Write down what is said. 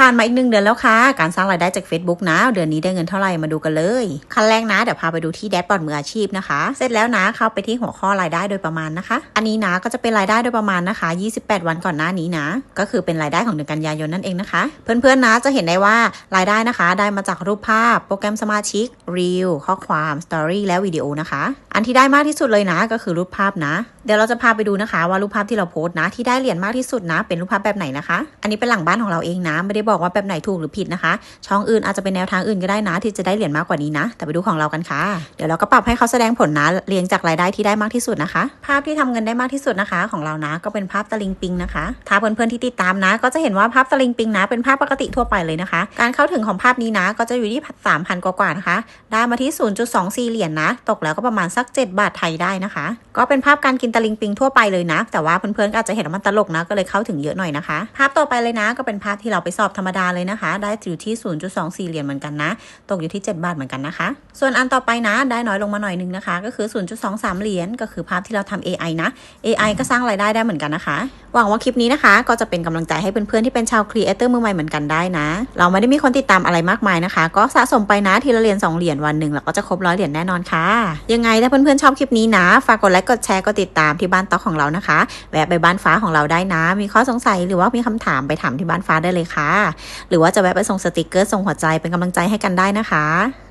ผ่านมาอีกหนึ่งเดือนแล้วค่ะ การสร้างรายได้จาก Facebook นะ เดือนนี้ได้เงินเท่าไหร่มาดูกันเลย ขั้นแรกนะ เดี๋ยวพาไปดูที่แดชบอร์ดมืออาชีพนะคะ เสร็จแล้วนะ เข้าไปที่หัวข้อรายได้โดยประมาณนะคะ อันนี้นะก็จะเป็นรายได้โดยประมาณนะคะ 28 วันก่อนหน้านี้นะ ก็คือเป็นรายได้ของเดือนกันยายนนั่นเองนะคะ เพื่อนๆนะจะเห็นได้ว่ารายได้นะคะ ได้มาจากรูปภาพ โปรแกรมสมาชิก Reel ข้อความ Story และวิดีโอนะคะ อันที่ได้มากที่สุดเลยนะ ก็คือรูปภาพนะ เดี๋ยวเราจะพาไปดูนะคะ ว่ารูปภาพที่เราโพสต์นะ ที่ได้เหรียญมากที่สุดนะ เป็นรูปภาพแบบไหนนะคะ อันนี้เป็นหลังบ้านของเราเองนะไม่ได้บอกว่าแบบไหนถูกหรือผิดนะคะ ช่องอื่นอาจจะเป็นแนวทางอื่นก็ได้นะ ที่จะได้เหรียญมากกว่านี้นะ แต่ไปดูของเรากันค่ะ เดี๋ยวเราก็ปรับให้เขาแสดงผลนะเรียงจากรายได้ที่ได้มากที่สุดนะคะ ภาพที่ทำเงินได้มากที่สุดนะคะ ของเรานะก็เป็นภาพตะลิงปิงนะคะถ้าเพื่อนๆที่ติดตามนะ ก็จะเห็นว่าภาพตะลิงปิงนะ เป็นภาพปกติทั่วไปเลยนะคะ การเข้าถึงของภาพนี้นะ ก็จะอยู่ที่3,000กว่าๆนะคะ ได้มาที่ 0.24 เหรียญนะ ตกแล้วก็ประมาณสัก 7 บาทไทยได้นะคะ ก็เป็นภาพการกินตะลิงปิงทั่วไปเลยนะ แต่ว่าเพื่อนๆก็อาจจะเห็นว่ามันตลกนะก็เลยเข้าถึงเยอะหน่อยนะคะ ภาพต่อไปเลยนะ ก็เป็นภาพที่เราไปสอบธรรมดาเลยนะคะ ได้อยู่ที่ 0.24 เหรียญเหมือนกันนะ ตกอยู่ที่ 7 บาทเหมือนกันนะคะ ส่วนอันต่อไปนะ ได้น้อยลงมาหน่อยนึงนะคะ ก็คือ 0.23 เหรียญ ก็คือภาพที่เราทำ AI นะ AI ก็สร้างรายได้ได้เหมือนกันนะคะ หวังว่าคลิปนี้นะคะ ก็จะเป็นกำลังใจให้เพื่อนๆที่เป็นชาวครีเอเตอร์มือใหม่เหมือนกันได้นะ เราไม่ได้มีคนติดตามอะไรมากมายนะคะ ก็สะสมไปนะทีละเหรียญ2เหรียญวันหนึ่งเราก็จะครบร้อยเหรียญแน่นอนค่ะ ยังไงถ้าเพื่อนๆชอบคลิปนี้นะ ฝากกดไลค์กดแชร์กดติดตามที่บ้านต๊อกของเรานะคะ แวะไปบ้านฟ้าของเราได้นะ มีข้อสงสัยหรือว่ามีคำถามไปถามที่บ้านฟ้าได้เลยค่ะหรือว่าจะแวะไปส่งสติกเกอร์ส่งหัวใจเป็นกำลังใจให้กันได้นะคะ